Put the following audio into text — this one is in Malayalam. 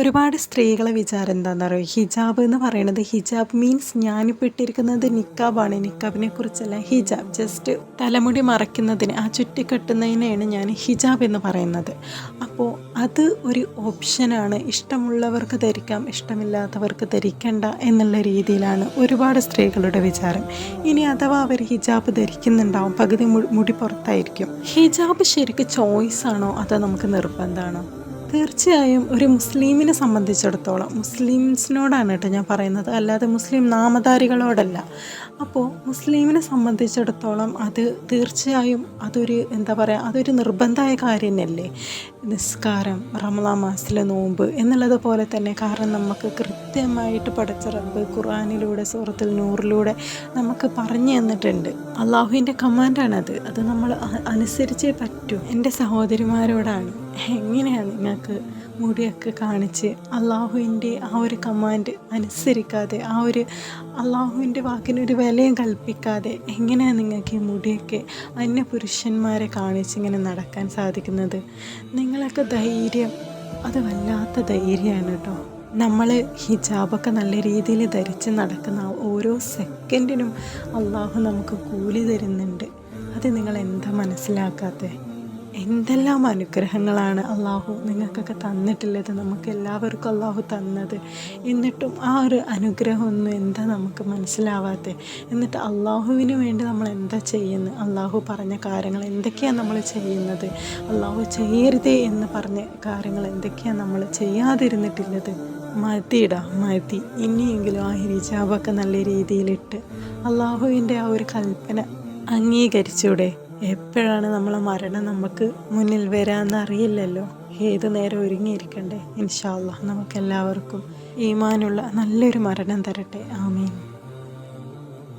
ഒരുപാട് സ്ത്രീകളെ വിചാരം എന്താണെന്ന് പറയുക ഹിജാബ് എന്ന് പറയുന്നത് ഹിജാബ് മീൻസ് ഞാനിപ്പോൾ ഇട്ടിരിക്കുന്നത് നിക്കാബാണ്. നിക്കാബിനെ കുറിച്ചല്ല ഹിജാബ്. ജസ്റ്റ് തലമുടി മറയ്ക്കുന്നതിന് ആ ചുറ്റിക്കെട്ടുന്നതിനെയാണ് ഞാൻ ഹിജാബ് എന്ന് പറയുന്നത്. അപ്പോൾ അത് ഒരു ഓപ്ഷനാണ് ഇഷ്ടമുള്ളവർക്ക് ധരിക്കാം ഇഷ്ടമില്ലാത്തവർക്ക് ധരിക്കണ്ട എന്നുള്ള രീതിയിലാണ് ഒരുപാട് സ്ത്രീകളുടെ വിചാരം. ഇനി അഥവാ അവർ ഹിജാബ് ധരിക്കുന്നുണ്ടാവും പകുതി മുടി പുറത്തായിരിക്കും. ഹിജാബ് ശരിക്കും ചോയ്സ് ആണോ അതോ നമുക്ക് നിർബന്ധമാണോ തീർച്ചയായും ഒരു മുസ്ലിമിനെ സംബന്ധിച്ചിടത്തോളം മുസ്ലിംസിനോടാണ് കേട്ടോ ഞാൻ പറയുന്നത്. അല്ലാതെ മുസ്ലിം നാമധാരികളോടല്ല. അപ്പോൾ മുസ്ലിമിനെ സംബന്ധിച്ചിടത്തോളം അത് തീർച്ചയായും അതൊരു എന്താ പറയുക അതൊരു നിർബന്ധമായ കാര്യം തന്നെയല്ലേ നിസ്കാരം റമദാ മാസത്തിലെ നോമ്പ് എന്നുള്ളത് പോലെ തന്നെ കാരണം നമുക്ക് കൃത്യമായിട്ട് പഠിച്ച റബ്ബ് ഖുറാനിലൂടെ സൂറത്തിൽ നൂറിലൂടെ നമുക്ക് പറഞ്ഞു തന്നിട്ടുണ്ട്. അള്ളാഹുവിന്റെ കമാൻഡാണത്. അത് നമ്മൾ അനുസരിച്ചേ പറ്റൂ. എന്റെ സഹോദരിമാരോടാണ്. എങ്ങനെയാണ് നിങ്ങൾക്ക് മുടിയൊക്കെ കാണിച്ച് അള്ളാഹുവിന്റെ ആ ഒരു കമാൻഡ് അനുസരിക്കാതെ ആ ഒരു അള്ളാഹുവിന്റെ വാക്കിനൊരു വിലയും കൽപ്പിക്കാതെ എങ്ങനെയാണ് നിങ്ങൾക്ക് ഈ മുടിയൊക്കെ അന്യ പുരുഷന്മാരെ കാണിച്ച് ഇങ്ങനെ നടക്കാൻ സാധിക്കുന്നത്? നിങ്ങളൊക്കെ ധൈര്യം അത് വല്ലാത്ത ധൈര്യമാണ് കേട്ടോ നമ്മൾ ഹിജാബൊക്കെ നല്ല രീതിയിൽ ധരിച്ച് നടക്കുന്ന ഓരോ സെക്കൻഡിനും അള്ളാഹു നമുക്ക് കൂലി തരുന്നുണ്ട്. അത് നിങ്ങൾ എന്താ മനസ്സിലാക്കാത്തത് എന്തെല്ലാം അനുഗ്രഹങ്ങളാണ് അള്ളാഹു നിങ്ങൾക്കൊക്കെ തന്നിട്ടുള്ളത് നമുക്ക് എല്ലാവർക്കും അള്ളാഹു തന്നത്. എന്നിട്ടും ആ ഒരു അനുഗ്രഹമൊന്നും എന്താ നമുക്ക് മനസ്സിലാവാത്തത് എന്നിട്ട് അള്ളാഹുവിന് വേണ്ടി നമ്മൾ എന്താ ചെയ്യുന്നത്? അള്ളാഹു പറഞ്ഞ കാര്യങ്ങൾ എന്തൊക്കെയാണ് നമ്മൾ ചെയ്യുന്നത്? അള്ളാഹു ചെയ്യരുതേ എന്ന് പറഞ്ഞ കാര്യങ്ങൾ എന്തൊക്കെയാണ് നമ്മൾ ചെയ്യാതിരുന്നിട്ടുള്ളത്? മതിയിടാ മതി. ഇനിയെങ്കിലും ആ ഹിജാബൊക്കെ നല്ല രീതിയിലിട്ട് അള്ളാഹുവിന്റെ ആ ഒരു കൽപ്പന അംഗീകരിച്ചൂടെ? എപ്പോഴാണ് നമ്മളെ മരണം നമുക്ക് മുന്നിൽ വരാമെന്ന് അറിയില്ലല്ലോ. ഏത് നേരം ഒരുങ്ങിയിരിക്കണ്ടേ? ഇൻഷാല്ല നമുക്കെല്ലാവർക്കും ഈമാനുള്ള നല്ലൊരു മരണം തരട്ടെ. ആമീൻ.